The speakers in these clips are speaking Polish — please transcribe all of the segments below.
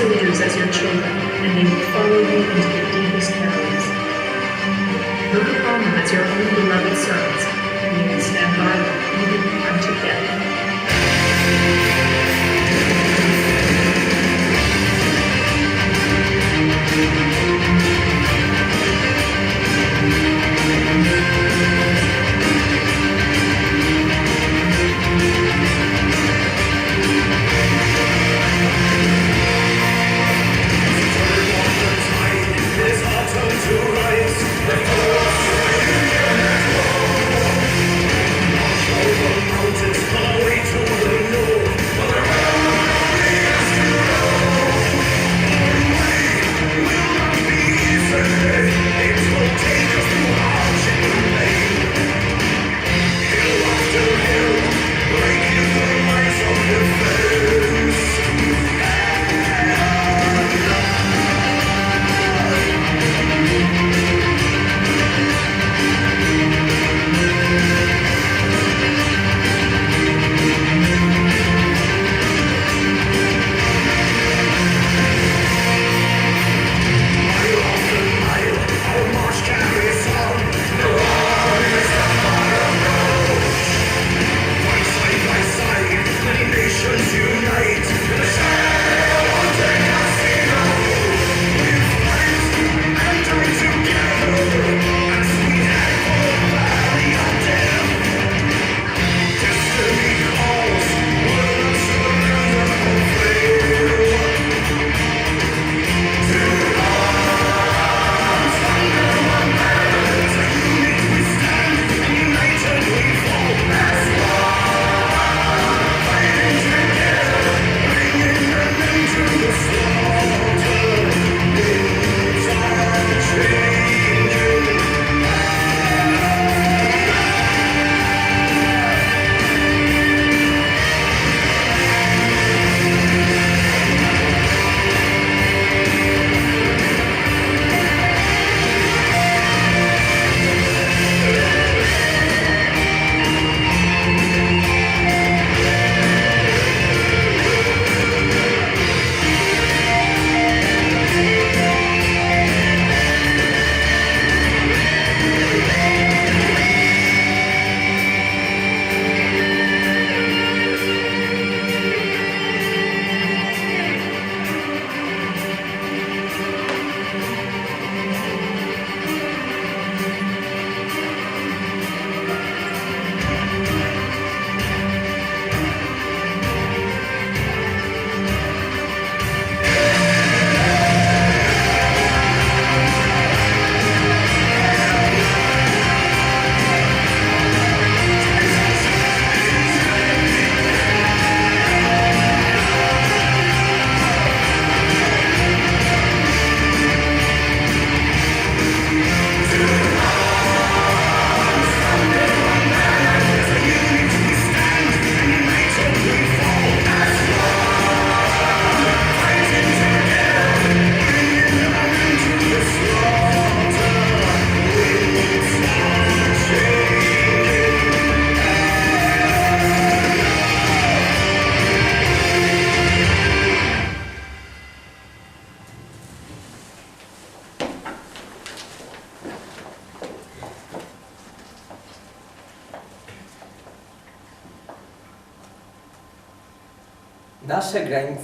Soldiers as your children, and they will follow you into the deepest valleys. Look upon them as your own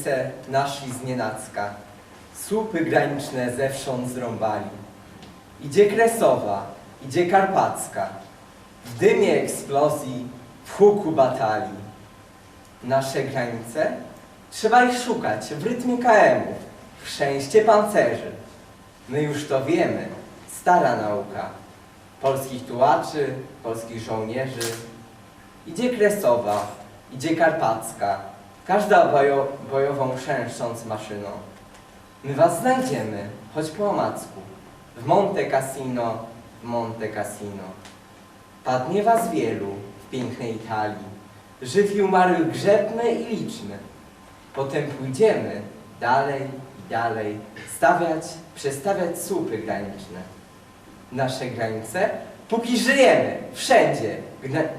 Nasze granice naszli znienacka, słupy graniczne zewsząd zrąbali. Idzie Kresowa, idzie Karpacka, w dymie eksplozji, w huku batalii. Nasze granice? Trzeba ich szukać w rytmie KM-u, w chrzęście pancerzy. My już to wiemy, stara nauka. Polskich tułaczy, polskich żołnierzy. Idzie Kresowa, idzie Karpacka, każda bojo, bojową chrzęszcząc maszyną. My was znajdziemy, choć po omacku, w Monte Cassino, w Monte Cassino. Padnie was wielu w pięknej Italii, żywi umarłych grzebny i liczny. Potem pójdziemy dalej i dalej, stawiać, przestawiać słupy graniczne. Nasze granice, póki żyjemy, wszędzie,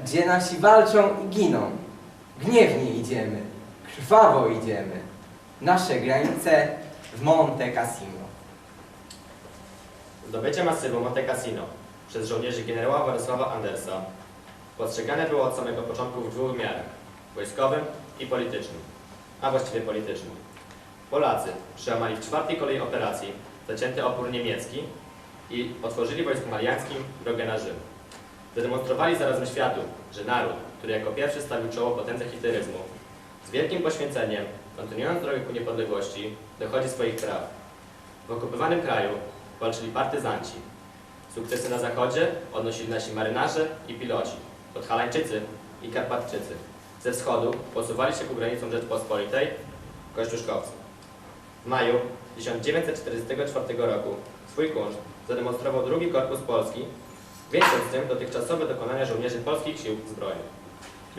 gdzie nasi walczą i giną. Gniewnie idziemy, krwawo idziemy. nasze granice w Monte Cassino. Zdobycie masywu Monte Cassino przez żołnierzy generała Władysława Andersa postrzegane było od samego początku w dwóch wymiarach wojskowym i politycznym, a właściwie politycznym. Polacy przełamali w czwartej kolei operacji zacięty opór niemiecki i otworzyli wojskom alianckim drogę na Rzym. Zademonstrowali zarazem światu, że naród, który jako pierwszy stawił czoło potędze hitleryzmu, z wielkim poświęceniem, kontynuując drogę ku niepodległości, dochodzi swoich praw. W okupowanym kraju walczyli partyzanci. Sukcesy na zachodzie odnosili nasi marynarze i piloci, podhalańczycy i karpatczycy. Ze wschodu posuwali się ku granicom Rzeczpospolitej kościuszkowcy. W maju 1944 roku swój kunszt zademonstrował drugi Korpus Polski, wieńcząc tym dotychczasowe dokonania żołnierzy polskich sił zbrojnych.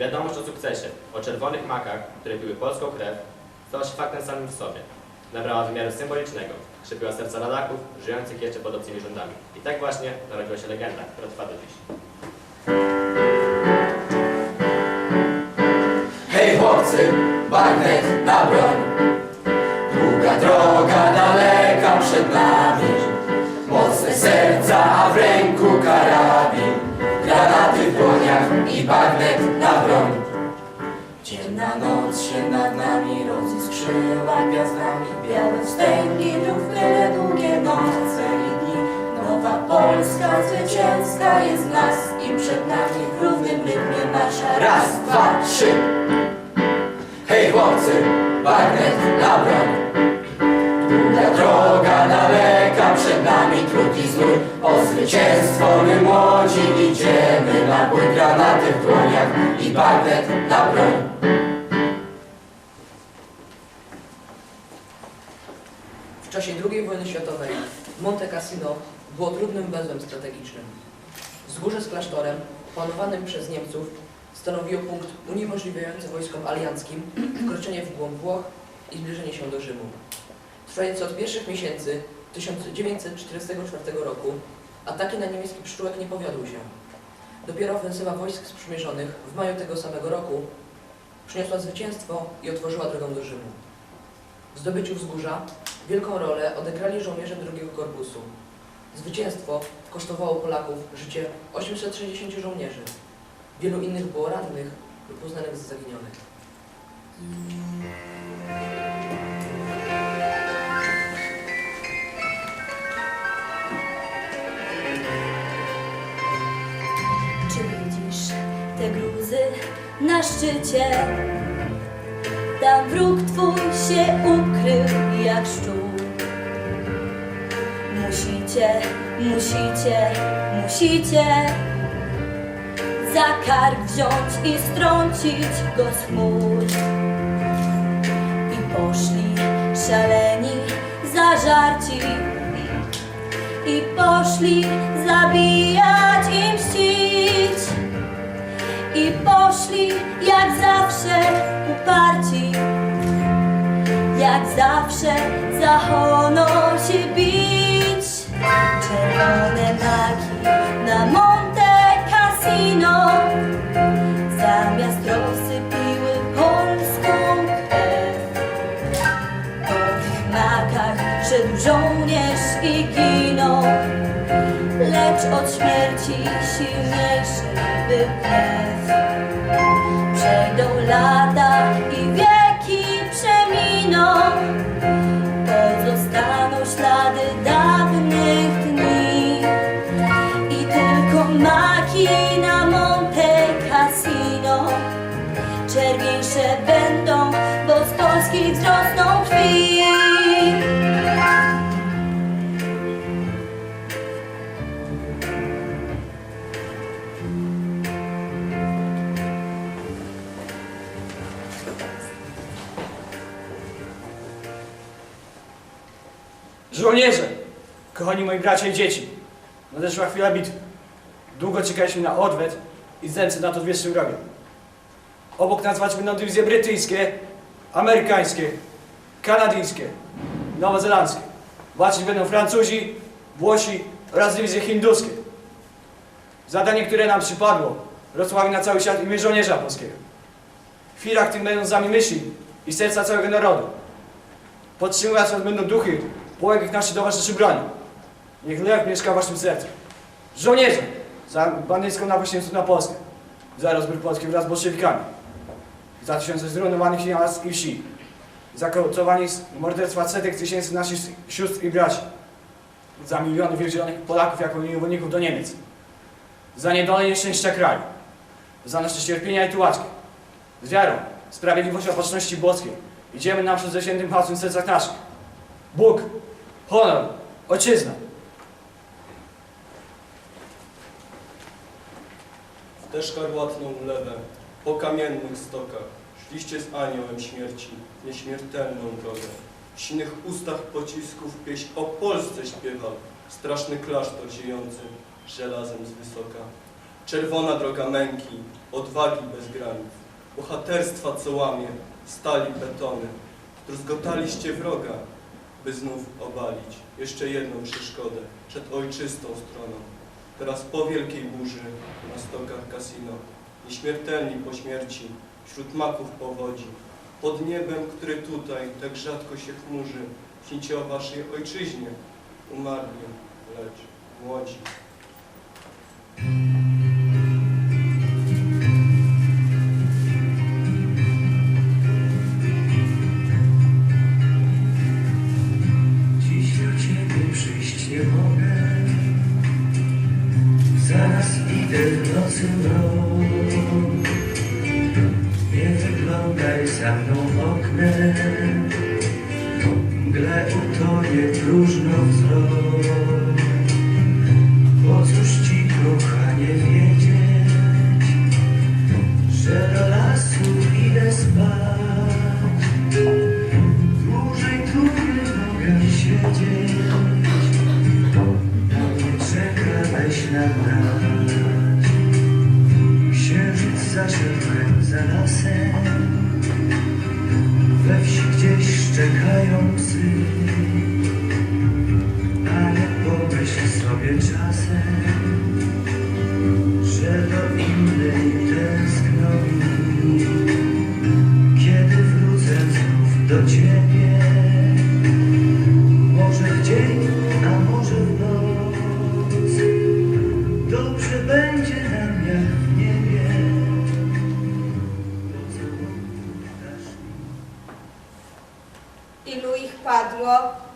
Wiadomość o sukcesie, o czerwonych makach, które piły polską krew, stała się faktem samym w sobie. Nabrała wymiaru symbolicznego, krzepiła serca ladaków, żyjących jeszcze pod obcymi rządami. I tak właśnie narodziła się legenda, która trwa do dziś. Hej chłopcy, bagnet na broń Długa droga daleka przed nami i bagnet na broń. Ciemna noc się nad nami roziskrzyła gwiazdami. Białe wstęgi tyle długie noce i dni. Nowa Polska zwycięska jest nas I przed nami w równym rytmie nasza Raz, dwa, trzy. Hej chłopcy, bagnet na broń. Długa droga daleka przed nami trud i znój O zwycięstwo my młodzi idziemy Granaty w dłoniach i bagnet na broń W czasie II wojny światowej Monte Cassino było trudnym węzłem strategicznym. Wzgórze z klasztorem, panowanym przez Niemców, stanowiło punkt uniemożliwiający wojskom alianckim wkroczenie w głąb Włoch i zbliżenie się do Rzymu. Trwające od pierwszych miesięcy 1944 roku ataki na niemiecki przyszłek nie powiodły się. Dopiero ofensywa wojsk sprzymierzonych w maju tego samego roku przyniosła zwycięstwo i otworzyła drogę do Rzymu. W zdobyciu wzgórza wielką rolę odegrali żołnierze drugiego korpusu. Zwycięstwo kosztowało Polaków życie 860 żołnierzy. Wielu innych było rannych lub uznanych za zaginionych. Na szczycie? Tam wróg twój się ukrył jak szczur. Musicie, musicie, musicie za kark wziąć i strącić go z chmur. I poszli szaleni, zażarci i poszli zabijać i mścić. I poszli jak zawsze uparci, jak zawsze za honor się bić. Czerwone maki na Monte Cassino zamiast rosy piły polską krew. Po tych makach szedł żołnierz i ginął, lecz od śmierci silniejszy był gniew. Przejdą lata i Żołnierze, kochani moi bracia i dzieci, nadeszła chwila bitwy. Długo czekaliśmy na odwet i zemstę nad odwiecznym wrogiem. Obok nas walczyły nam dywizje brytyjskie, amerykańskie, kanadyjskie, nowozelandzkie. Walczyć będą Francuzi, Włosi oraz dywizje hinduskie. Zadanie, które nam przypadło, rozsławi na cały świat imię żołnierza polskiego. W chwilach tym będą z nami myśli i serca całego narodu. Podtrzymując was będą duchy, poległych naszych do waszych broni. Niech lew mieszka w waszym sercu. Żołnierze! Za bandycką napaścieństwo na Polskę. Za rozbiór Polski wraz z bolszewikami. Za tysiące zrujnowanych miast i wsi. Za kołcowanie i morderstwa setek tysięcy naszych sióstr i braci. Za miliony więzionych Polaków jako niewolników do Niemiec. Za niedolę nieszczęścia kraju. Za nasze cierpienia i tułaczki. Z wiarą, sprawiedliwością opatrzności boskiej. Idziemy naprzód ze świętym hasłem w sercach naszych. Bóg, honor, ojczyzna. Tę szkarłatną lewę, po kamiennych stokach, szliście z aniołem śmierci, nieśmiertelną drogę. W sinych ustach pocisków pieśń o Polsce śpiewał, straszny klasztor ziejący, żelazem z wysoka. Czerwona droga męki, odwagi bez granic, bohaterstwa co łamie, stali betony. Druzgotaliście wroga, by znów obalić jeszcze jedną przeszkodę przed ojczystą stroną. Teraz po wielkiej burzy na stokach kasino, nieśmiertelni po śmierci, wśród maków powodzi, pod niebem, który tutaj tak rzadko się chmurzy, śnicie o waszej ojczyźnie, umarli, lecz młodzi. Did you.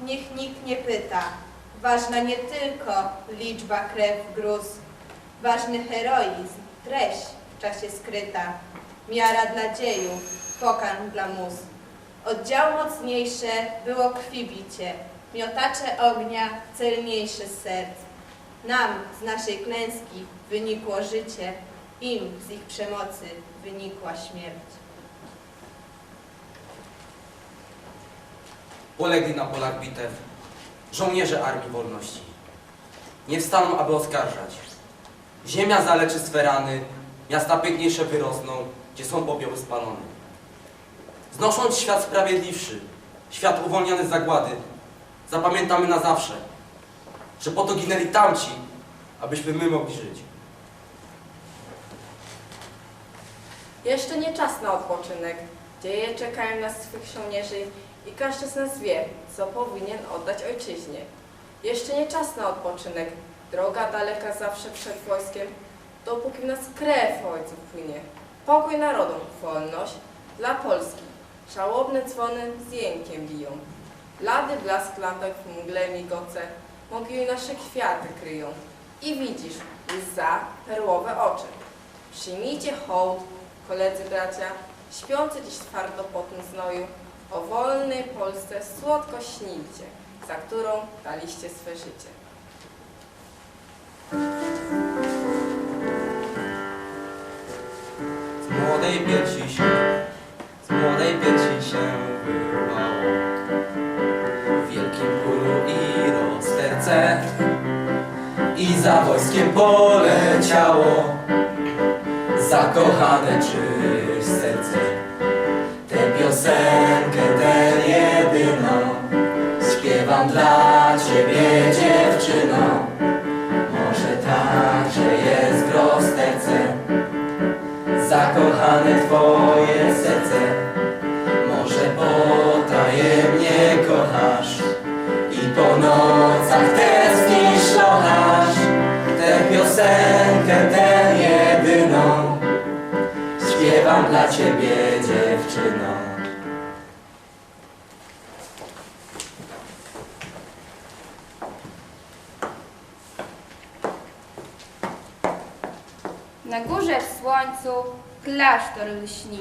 Niech nikt nie pyta. Ważna nie tylko liczba krew gruz, ważny heroizm, treść w czasie skryta, miara dla dziejów, pokarm dla mus. Oddział mocniejsze było krwi bicie, miotacze ognia celniejsze serc. Nam z naszej klęski wynikło życie, im z ich przemocy wynikła śmierć. Polegli na polach bitew żołnierze Armii Wolności. Nie wstaną, aby oskarżać. Ziemia zaleczy swe rany, miasta piękniejsze wyrosną, gdzie są popioły spalone. Znosząc świat sprawiedliwszy, świat uwolniony z zagłady, zapamiętamy na zawsze, że po to ginęli tamci, abyśmy my mogli żyć. Jeszcze nie czas na odpoczynek. Dzieje czekają na swych żołnierzy i każdy z nas wie, co powinien oddać ojczyźnie. Jeszcze nie czas na odpoczynek. Droga daleka zawsze przed wojskiem, dopóki w nas krew ojców płynie. Pokój narodom, wolność dla Polski. Żałobne dzwony z jękiem biją. Blady blask lampek w mgle migoce, mogiły nasze kwiaty kryją. I widzisz, łza, perłowe oczy. Przyjmijcie hołd, koledzy bracia, śpiący dziś twardo po tym znoju, o wolnej Polsce słodko śnijcie, za którą daliście swe życie. Z młodej piersi się, z młodej piersi się wyrwało. W wielkim bólu i rozterce i za wojskiem poleciało. Zakochane czyś serce, piosenkę tę jedyną. Śpiewam dla Ciebie dziewczyno. Może także jest w rozterce Zakochane Twoje serce. Może potajemnie kochasz. I po nocach tęsknisz, szlochasz Tę piosenkę tę jedyną. Śpiewam dla Ciebie dziewczyno. Na górze w słońcu klasztor lśni,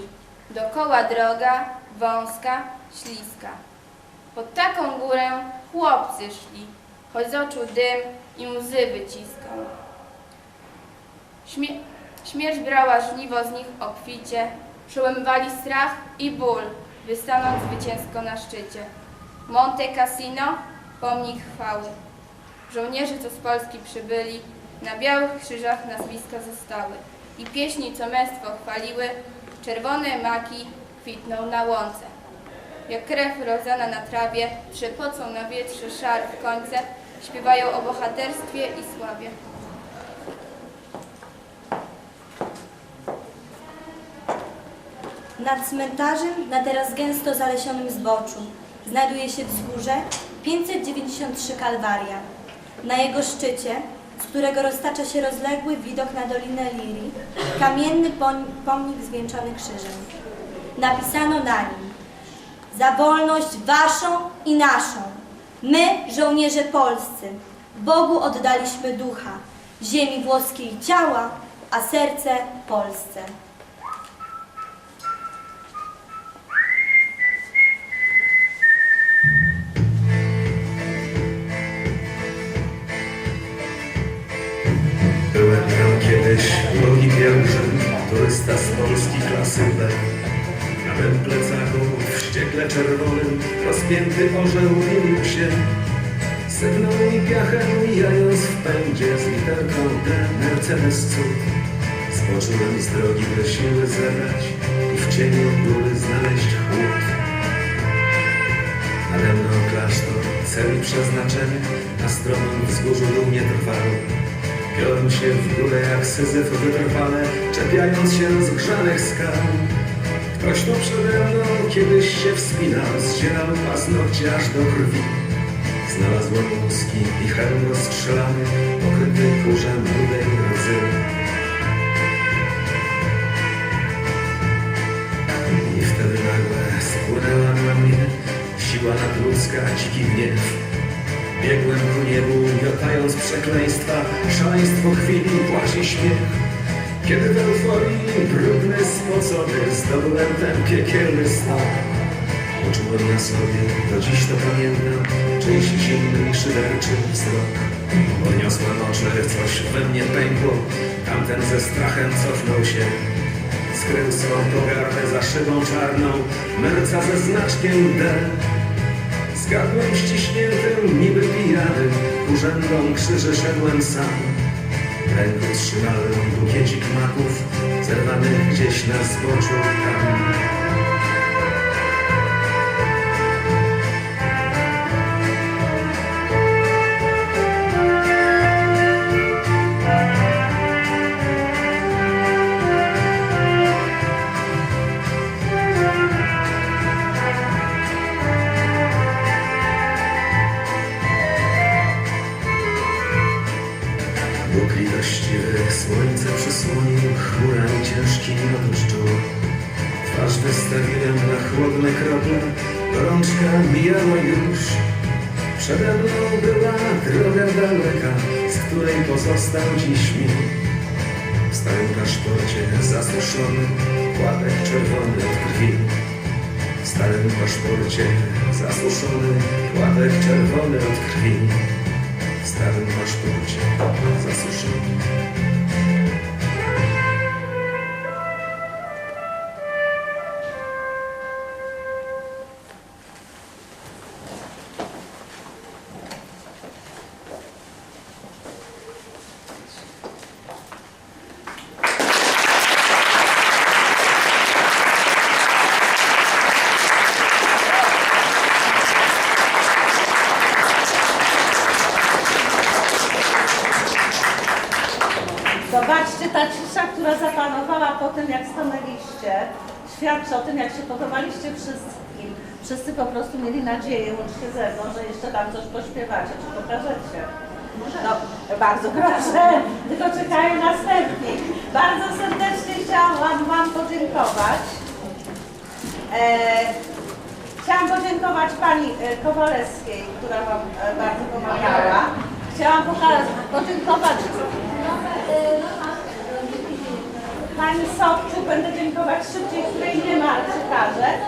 dokoła droga wąska, śliska. Pod taką górę chłopcy szli, choć z oczu dym i łzy wyciskał. Śmie śmierć brała żniwo z nich obficie, przełamywali strach i ból, by stanąć zwycięsko na szczycie. Monte Cassino, pomnik chwały. Żołnierzy, co z Polski przybyli, na białych krzyżach nazwiska zostały i pieśni, co męstwo chwaliły, czerwone maki kwitną na łące. Jak krew rodzana na trawie, trzepocą na wietrze szar w końce, śpiewają o bohaterstwie i sławie. Nad cmentarzem, na teraz gęsto zalesionym zboczu, znajduje się wzgórze 593 Kalwaria. Na jego szczycie, z którego roztacza się rozległy widok na Dolinę Lirii, kamienny pom- pomnik zwieńczony krzyżem. Napisano na nim Za wolność waszą i naszą, my, żołnierze polscy, Bogu oddaliśmy ducha, ziemi włoskiej ciała, a serce Polsce. Turysta z Polski klasy B. Na mym plecaku wściekle czerwonym rozpięty orzeł mielił się. Sypnął mi piachem, mijając w pędzie z literką D, Mercedes cud. Zboczyłem z drogi, by siły zebrać i w cieniu góry znaleźć chłód. Nade mną klasztor, cel i przeznaczenie, na stromym wzgórzu dumnie trwały. Piorun się w górę jak syzyf wytrwale, czepiając się rozgrzanych skał. Ktoś tu przede mną kiedyś się wspinał, zdzierał paznokcie aż do krwi. Znalazłem łuski i hełm rozstrzelany, pokryty kurzem rudej rdzy. I wtedy nagle spłynęła na mnie siła nadludzka, dziki gniew. Biegłem ku niebu, miotając przekleństwa, szaleństwo chwili, płacz i śmiech. Kiedy w euforii, brudny, spocony, zdobyłem ten piekielny stan. Poczułem na sobie, do dziś to pamiętam, czyjś zimny szyderczy wzrok. Podniosłem oczy, coś we mnie pękło, tamten ze strachem cofnął się. Skrył swą pogardę za szybą czarną, merca ze znaczkiem D. Zgadłem ściśniętym, niby pijany, urzędom krzyży szedłem sam. W ręku trzymałem bukiecik maków, zerwanych gdzieś na zboczu tam. Kładek czerwony od krwi. W starym paszporcie zasuszony, kładek czerwony od krwi. W starym paszporcie zasuszony. Zobaczcie, ta cisza, która zapanowała po tym, jak stanęliście, świadczy o tym, jak się podobaliście wszystkim. Wszyscy po prostu mieli nadzieję, łącznie ze mną, że jeszcze tam coś pośpiewacie, czy pokażecie. No, Bardzo proszę, tylko czekają następni. Bardzo serdecznie chciałam Wam podziękować. E, chciałam podziękować Pani e, Kowalewskiej, która Wam e, bardzo pomagała. Chciałam podziękować Pani Sobczu, będę dziękować szybciej, której nie ma, przekażę.